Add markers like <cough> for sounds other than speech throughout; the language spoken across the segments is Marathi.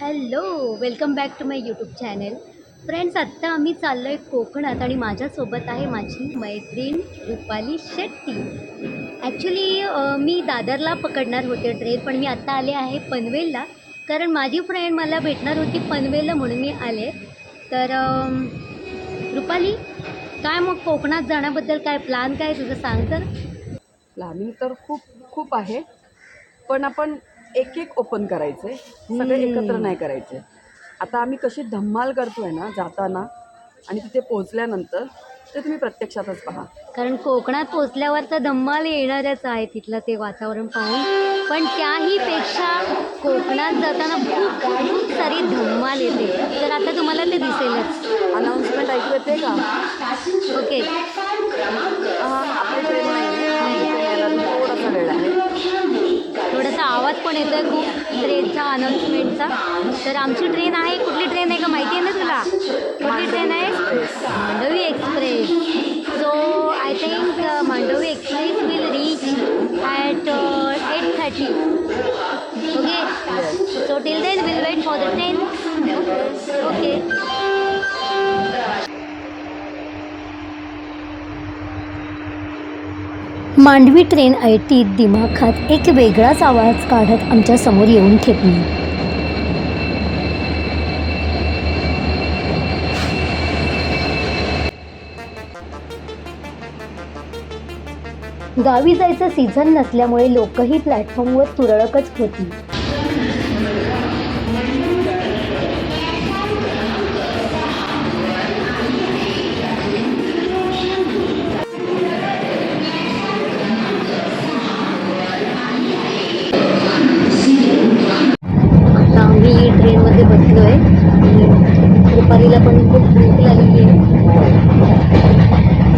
Hello welcome back to my YouTube channel. Friends आत्ता आम्ही चाललो आहे कोकणात आणि माझ्यासोबत आहे माझी मैत्रीण रुपाली शेट्टी. ॲक्च्युली मी दादरला पकडणार होते ट्रेन पण मी आत्ता आले आहे पनवेलला. कारण माझी फ्रेंड मला भेटणार होती पनवेलला म्हणून मी आले. तर रुपाली काय मग कोकणात जाण्याबद्दल काय प्लॅन काय तुझं सांग तर? प्लॅनिंग तर खूप खूप आहे. पण आपण एक एक ओपन करायचे. सगळे. एकत्र नाही करायचे. आता आम्ही कशी धम्माल करतोय ना जाताना आणि तिथे पोहोचल्यानंतर ते तुम्ही प्रत्यक्षातच पहा. कारण कोकणात पोचल्यावर तर धम्माल येणारच आहे तिथलं ते वातावरण पाहून. पण त्याही पेक्षा कोकणात जाताना खूप खूप सारी धम्माल येते. तर आता तुम्हाला ते दिसेलच. अनाऊन्समेंट ऐकू येते का? ओके आवाज पण खूप ट्रेनचा अनाऊन्समेंटचा तर आमची ट्रेन आहे कुठली ट्रेन आहे का माहिती आहे ना तुला? कुठली ट्रेन आहे? Mandavi express. So I think Mandavi express will reach at eight thirty okay so till then will wait for the train Mandavi train ऐटीत दिमाखात एक वेगळाच आवाज काढत आमच्यासमोर येऊन ठेपली. गावी जायचं सीझन नसल्यामुळे लोकही प्लॅटफॉर्मवर तुरळकच होती. मध्ये बसलो आहे दुपारीला पण खूप भूक लागली. आहे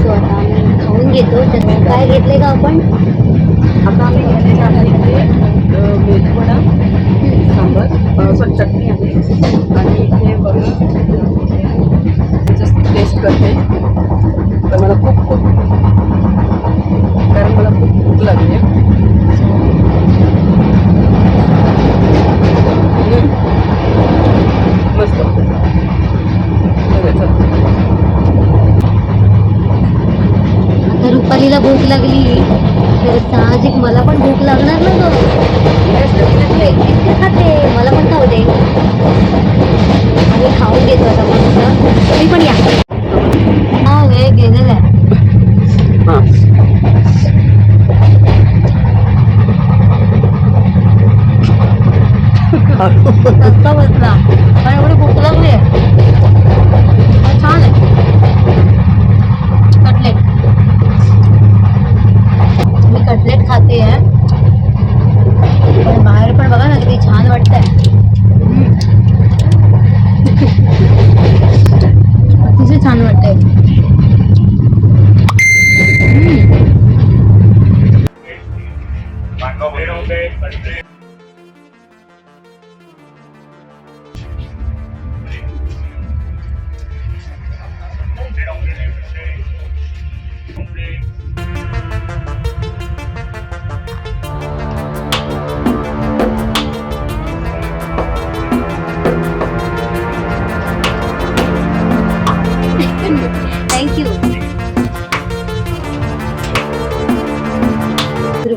सो आता आम्ही खाऊन घेतो. तर काय घेतलंय का आपण? आता आम्ही घेतलेलं इथे मेथवडा सांबर सॉरी चटणी आहे. आणि इथे बघा टेस्ट करते. रुपालीला भूक लागली. तर साहजिक मला पण भूक लागणार ना गं. खाते मला पण खाऊ दे. आम्ही खाऊन घेतो आता मस्त. तुम्ही पण या. हा वेळ गेलेला आहे. बसला पण एवढी मी खाते हैं। बाहर पण बघा ना छान वाटतंय है। अतिशय छान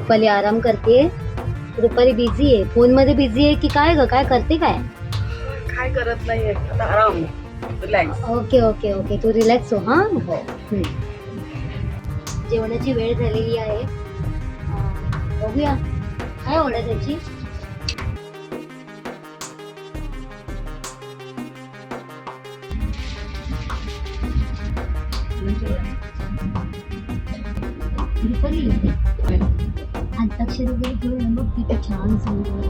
रुपाली आराम करते. रुपाली बिझी आहे. फोनमध्ये बिझी आहे की काय ग? काय करते काय? काय करत आता आराम रिलॅक्स ओके ओके ओके. तू रिलॅक्स हो हा? हो. जेवणाची वेळ झालेली आहे. बघूया. काय ऑर्डर त्याची? रुपाली? अंताक्षरी वगैरे खेळूया मग तिथे छान समजून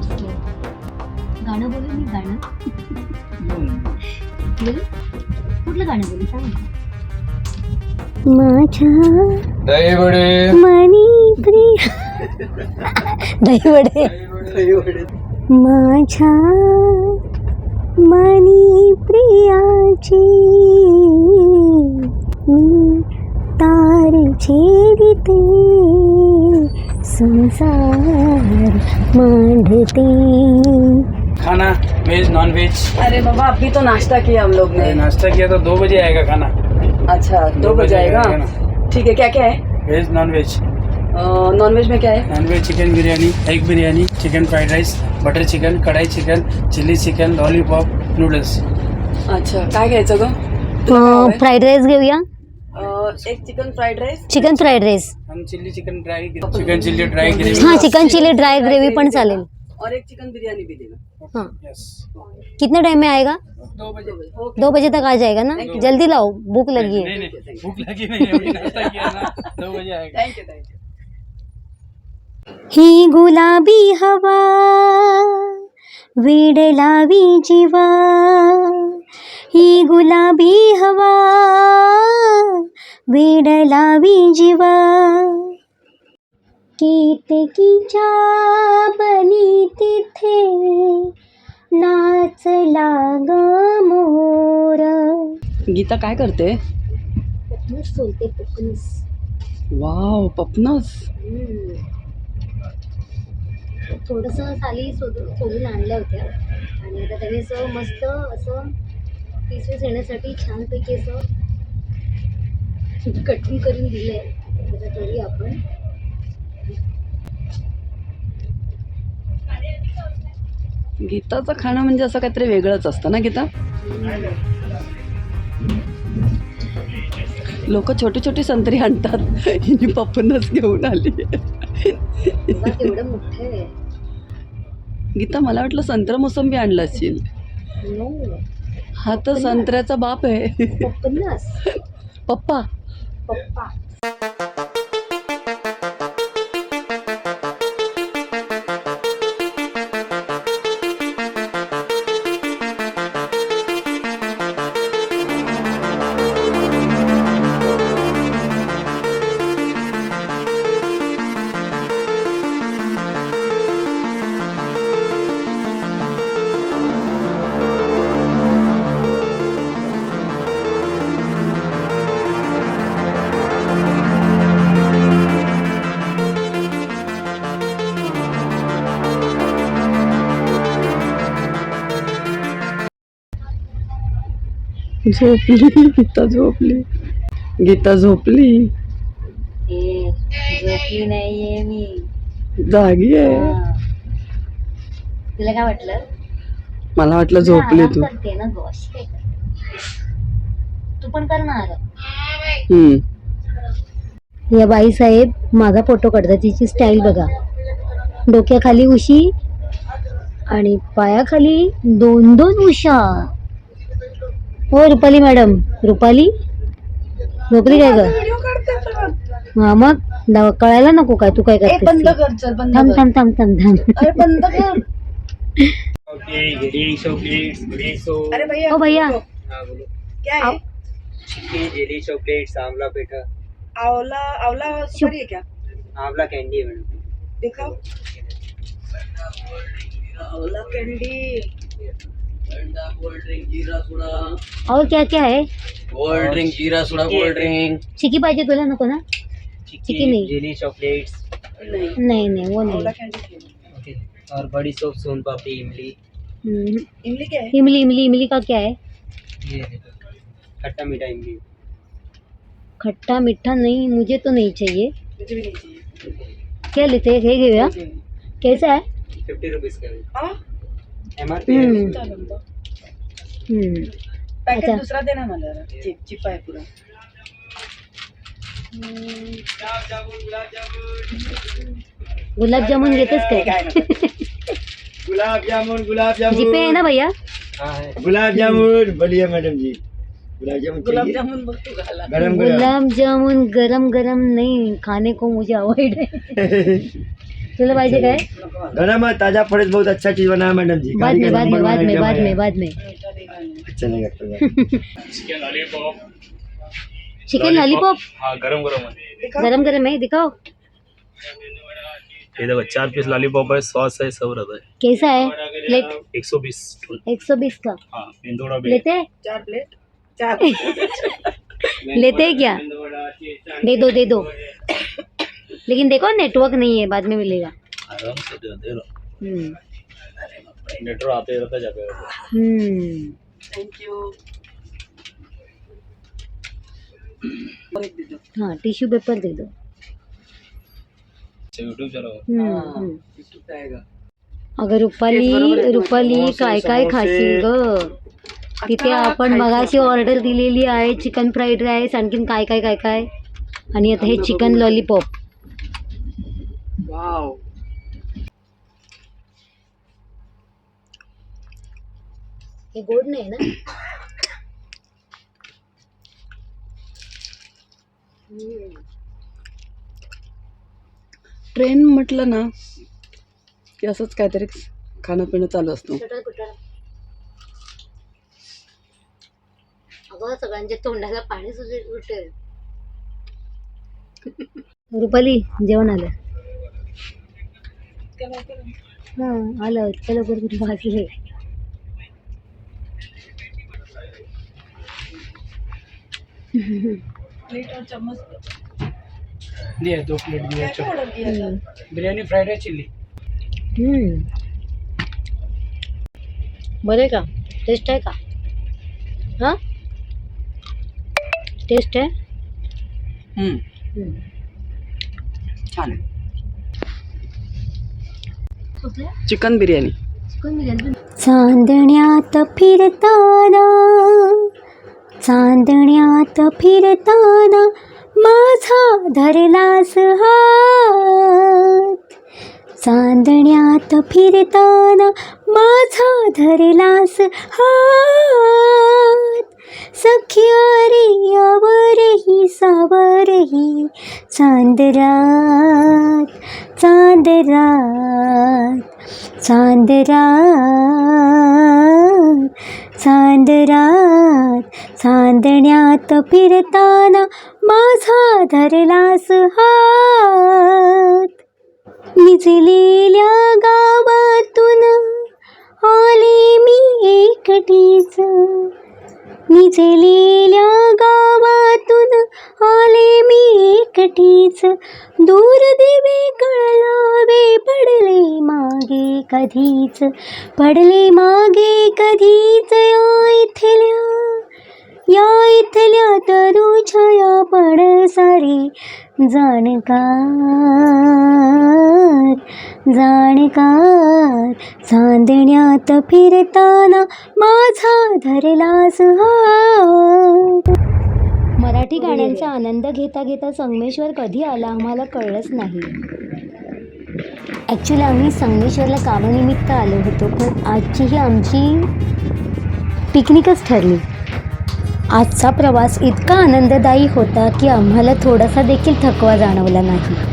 गाणं बोलू मी गाणं? बोलू. कुठलं गाणं बोलू सांग? माझ्या दही वडे मनी प्रिय माझ्या मनी प्रियाची मी तार छेडिते. संसार मांडते। खाना वेज नॉन वेज अरे बाबा अभी तो नाश्ता किया हम लोग ने। नाश्ता किया तो दो बजे आएगा खाना। अच्छा दो बजे आएगा ठीक है क्या क्या है? Veg non veg non veg में क्या है? Non veg chicken biryani egg biryani chicken fried rice butter chicken kadai chicken chilli chicken lollipop noodles अच्छा काय घ्यायचं ग फ्राईड राईस घेऊया एक chicken fried rice chicken fried rice हम chilli chicken dry chicken chilli dry gravy हाँ चिकन चिली ड्राई ग्रेवी पण चालेल. और एक चिकन बिरयानी भी देना हाँ। यस कितने टाइम में आएगा? दो बजे। ओके दो बजे तक आ जाएगा ना? जल्दी लाओ भूख लगी है। नहीं नहीं भूख लगी नहीं है, अभी नाश्ता किया ना। दो बजे आएगा। ही गुलाबी हवा वेड लावी जीवा। ही गुलाबी हवा वेड लावी जीवा केतकीच्या बनी तिथे नाचला ग मोर. गीता काय करते? सोलते वाव पपनस. थोडंसं साली सोडून सोडून आणल्या होत्या. आणि आता त्याने असं मस्त असं पिसेस येण्यासाठी छानपैकी असं कटिंग करून दिलं आहे त्याचा तरी आपण. गीताचं खाणं म्हणजे असं काहीतरी वेगळंच असतं ना गीता? लोक छोटी छोटी संत्री आणतात. हिने पपनच घेऊन आली. गीता मला वाटलं संत्र मोसंबी आणलं असेल. हा तर संत्र्याचा बाप आहे. पन्नास पप्पा. पप्पा. झोपली. गीता झोपली. गीता झोपली. झोपली नाहीये मी. जागी आहे. तुला काय वाटलं? मला वाटलं झोपली तू. करते ना बॉस काय करते? तू पण कर ना आराम हम्म. या बाई साहेब माझा फोटो काढतात तिची स्टाईल बघा. डोक्याखाली उशी आणि पायाखाली दोन दोन उशा. हो रुपाली मॅडम. रुपाली? झोपली काय ग? हा मग? दाव- कळायला नको काय? तू काय करते बंद कर चल बंद थांब कर. थांब थांब थांब थांब. अरे बंद कर. जेली चॉकलेट्स ब्रेसो अरे भैया ओ भैया. हाँ बोलो. क्या है? चिक्की जेली चॉकलेट्स आंवला पेठा. आंवला आंवला सुपारी है क्या? आंवला कैंडी है मैडम. दिखाओ. आंवला कैंडी कोल्ड ड्रिंक जीरा सोडा। और क्या क्या है? कोल्ड ड्रिंक जीरा सोडा कोल्ड ड्रिंक चिकी पाहिजे तुला नको ना चिक्की नहीं। जेली चॉकलेट्स नहीं। नहीं नहीं वो नहीं। ओके और बड़ी सोप सोन पापड़ी इमली। हम्म, इमली क्या है? इमली इमली इमली का क्या है? ये देखो। खट्टा मीठा इमली। खट्टा मीठा नहीं मुझे तो नहीं चाहिए। मुझे भी नहीं चाहिए। क्या लेते हैं? कैसा है? फिफ्टी रुपीज़ का हाँ एम आर पी हम्म, चालेल बघ. हम्म. पॅकेट अच्छा. दुसरा दे ना मला जरा. चिप चिप आहे पुरा. गुलाबजामुन घेतेस काय? काय नको. गुलाब जामुन गुलाब जामुन जीपे आहे ना भैया? हाँ है गुलाब जामुन बोलिए मैडम जी. गुलाब जामुन चाहिए? गुलाबजामुन बघ तू घाला. गरम गरम. गुलाब जामुन गरम गरम नहीं. खाने को मुझे अवॉइड है <laughs> तुला पाहिजे काय गरम है ताज़ा फ्रेश बहुत अच्छा चीज़ बना है मैडम जी। बाद में बाद में बाद में बाद में बाद में। अच्छा नहीं लगता है। चिकन लॉलीपॉप हाँ गरम गरम है गरम गरम है दिखाओ। ये देखो चार पीस लॉलीपॉप है सॉस है सब रहता है। कैसा है? प्लेट एक सौ बीस एक सौ बीस का। हाँ इंदौरा भी लेते हैं? चार प्लेट चार <laughs> लेते हैं क्या? दे दो दे दो। <laughs> लेकिन देखो नेटवर्क नहीं है बाद में मिलेगा आराम से दे दे. मेट्रो आते रहता जाते रहता हम्म. परत देतो हां टिश्यू पेपर दे दो हा? अगं रुपाली. रुपाली काय काय. खाशील ग तिथे आपण मगाशी. ऑर्डर दिलेली आहे चिकन फ्राईड राईस आणखीन काय काय काय काय आणि आता हे चिकन लॉलीपॉप वाव हे गोड नाही ना? ट्रेन म्हटलं ना की असंच काहीतरी खाणं पिणं चालू असतं. अगं सगळ्यांच्या तोंडाला पाणी सुटेल रुपाली जेवण आलं. हां आलं. इतक्या लवकर कुठे भाजले दिया दो प्लेट दिया चलो बिरयानी फ्राइड राइस चिल्ली. बरं का? टेस्ट आहे का? हां? टेस्ट आहे. छान आहे. चिकन बिर्याणी. चांदण्यात फिरताना चांदण्यात फिरताना माझा धरलास हात. चांदण्यात फिरताना माझा धरलास हात. सख्यारी यावरही सावरही चांदरात चांदरात चांदरात चांदरात. चांदण्यात फिरताना माझा धरलास हात. निजलेल्या गावातून आले मी एकटीच. निजलेल्या गावातून आले मी एकटीच. दूर दिवे कळलावे पडले मागे कधीच. पडले मागे कधीच या इथल्या या इथल्या तरुछाया पडसारी. जाणकार जाणकार चांदण्यात फिरताना माझा धरलास हात मराठी गाण्यांचा आनंद घेता घेता संगमेश्वर कधी आला आम्हाला कळलंच नाही. ॲक्च्युली आम्ही संगमेश्वरला कामानिमित्त आलो होतो पण आजची ही आमची पिकनिकच ठरली. आजचा प्रवास इतका आनंददायी होता की आम्हाला थोडासा देखील थकवा जाणवला नाही.